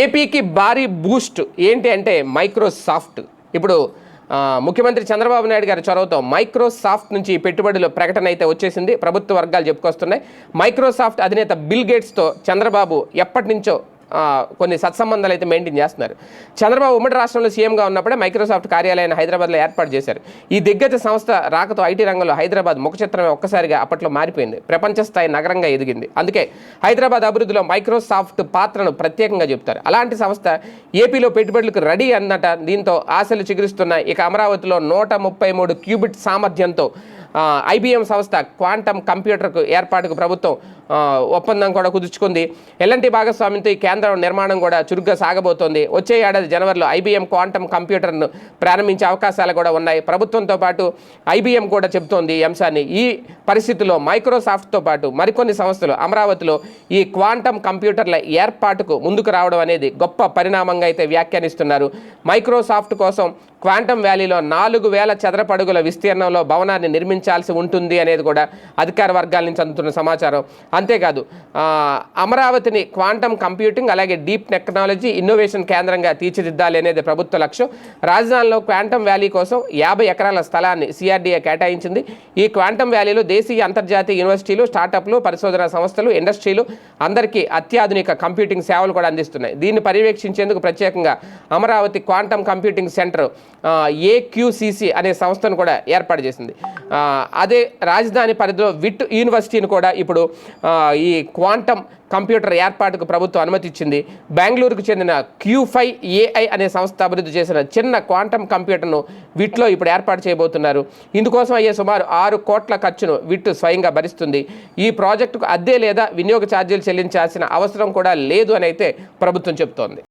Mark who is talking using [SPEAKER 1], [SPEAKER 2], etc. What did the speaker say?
[SPEAKER 1] ఏపీకి భారీ బూస్ట్ ఏంటి అంటే మైక్రోసాఫ్ట్. ఇప్పుడు ముఖ్యమంత్రి చంద్రబాబు నాయుడు గారి చొరవతో మైక్రోసాఫ్ట్ నుంచి పెట్టుబడుల ప్రకటన అయితే వచ్చేసింది. ప్రభుత్వ వర్గాలు చెప్పుకొస్తున్నాయి. మైక్రోసాఫ్ట్ అధినేత బిల్ గేట్స్తో చంద్రబాబు ఎప్పటి నుంచో కొన్ని సత్సంబంధాలు అయితే మెయింటైన్ చేస్తున్నారు. చంద్రబాబు ఉమ్మడి రాష్ట్రంలో సీఎంగా ఉన్నప్పుడే మైక్రోసాఫ్ట్ కార్యాలయాన్ని హైదరాబాద్లో ఏర్పాటు చేశారు. ఈ దిగ్గజ సంస్థ రాకతో ఐటీ రంగంలో హైదరాబాద్ ముఖచిత్రమే ఒక్కసారిగా అప్పట్లో మారిపోయింది. ప్రపంచ స్థాయి నగరంగా ఎదిగింది. అందుకే హైదరాబాద్ అభివృద్ధిలో మైక్రోసాఫ్ట్ పాత్రను ప్రత్యేకంగా చెబుతారు. అలాంటి సంస్థ ఏపీలో పెట్టుబడులకు రెడీ అన్నట దీంతో ఆశలు చిగురిస్తున్న ఇక అమరావతిలో నూట ముప్పై మూడు క్యూబిట్ సామర్థ్యంతో ఐబిఎం సంస్థ క్వాంటమ్ కంప్యూటర్కు ఏర్పాటుకు ప్రభుత్వం ఒప్పందం కూడా కుదుర్చుకుంది. ఎల్ఎన్టీ భాగస్వామ్యంతో ఈ కేంద్రం నిర్మాణం కూడా చురుగ్గా సాగబోతోంది. వచ్చే ఏడాది జనవరిలో ఐబీఎం క్వాంటమ్ కంప్యూటర్ను ప్రారంభించే అవకాశాలు కూడా ఉన్నాయి. ప్రభుత్వంతో పాటు ఐబీఎం కూడా చెబుతోంది ఈ అంశాన్ని. ఈ పరిస్థితుల్లో మైక్రోసాఫ్ట్తో పాటు మరికొన్ని సంస్థలు అమరావతిలో ఈ క్వాంటమ్ కంప్యూటర్ల ఏర్పాటుకు ముందుకు రావడం అనేది గొప్ప పరిణామంగా అయితే వ్యాఖ్యానిస్తున్నారు. మైక్రోసాఫ్ట్ కోసం క్వాంటమ్ వ్యాలీలో నాలుగు వేల చదరపడుగుల విస్తీర్ణంలో భవనాన్ని నిర్మించాల్సి ఉంటుంది అనేది కూడా అధికార వర్గాల నుంచి అందుతున్న సమాచారం. అంతేకాదు అమరావతిని క్వాంటమ్ కంప్యూటింగ్ అలాగే డీప్ టెక్నాలజీ ఇన్నోవేషన్ కేంద్రంగా తీర్చిదిద్దాలి అనేది ప్రభుత్వ లక్ష్యం. రాజధానిలో క్వాంటమ్ వ్యాలీ కోసం యాభై ఎకరాల స్థలాన్ని సిఆర్డీఏ కేటాయించింది. ఈ క్వాంటమ్ వ్యాలీలో దేశీయ అంతర్జాతీయ యూనివర్సిటీలు స్టార్టప్లు పరిశోధన సంస్థలు ఇండస్ట్రీలు అందరికీ అత్యాధునిక కంప్యూటింగ్ సేవలు కూడా అందిస్తున్నాయి. దీన్ని పర్యవేక్షించేందుకు ప్రత్యేకంగా Amaravati quantum computing centre A Q C C అనే సంస్థను కూడా ఏర్పాటు చేసింది. అదే రాజధాని పరిధిలో విట్ యూనివర్సిటీని కూడా ఇప్పుడు ఈ క్వాంటమ్ కంప్యూటర్ ఏర్పాటుకు ప్రభుత్వం అనుమతి ఇచ్చింది బెంగళూరుకు చెందిన క్యూ ఫైవ్ ఏఐ అనే సంస్థ అభివృద్ధి చేసిన చిన్న క్వాంటమ్ కంప్యూటర్ను విట్లో ఇప్పుడు ఏర్పాటు చేయబోతున్నారు. ఇందుకోసం అయ్యే సుమారు ఆరు కోట్ల ఖర్చును విట్ స్వయంగా భరిస్తుంది. ఈ ప్రాజెక్టుకు అద్దె లేదా వినియోగ ఛార్జీలు చెల్లించాల్సిన అవసరం కూడా లేదు అని అయితే ప్రభుత్వం చెబుతోంది.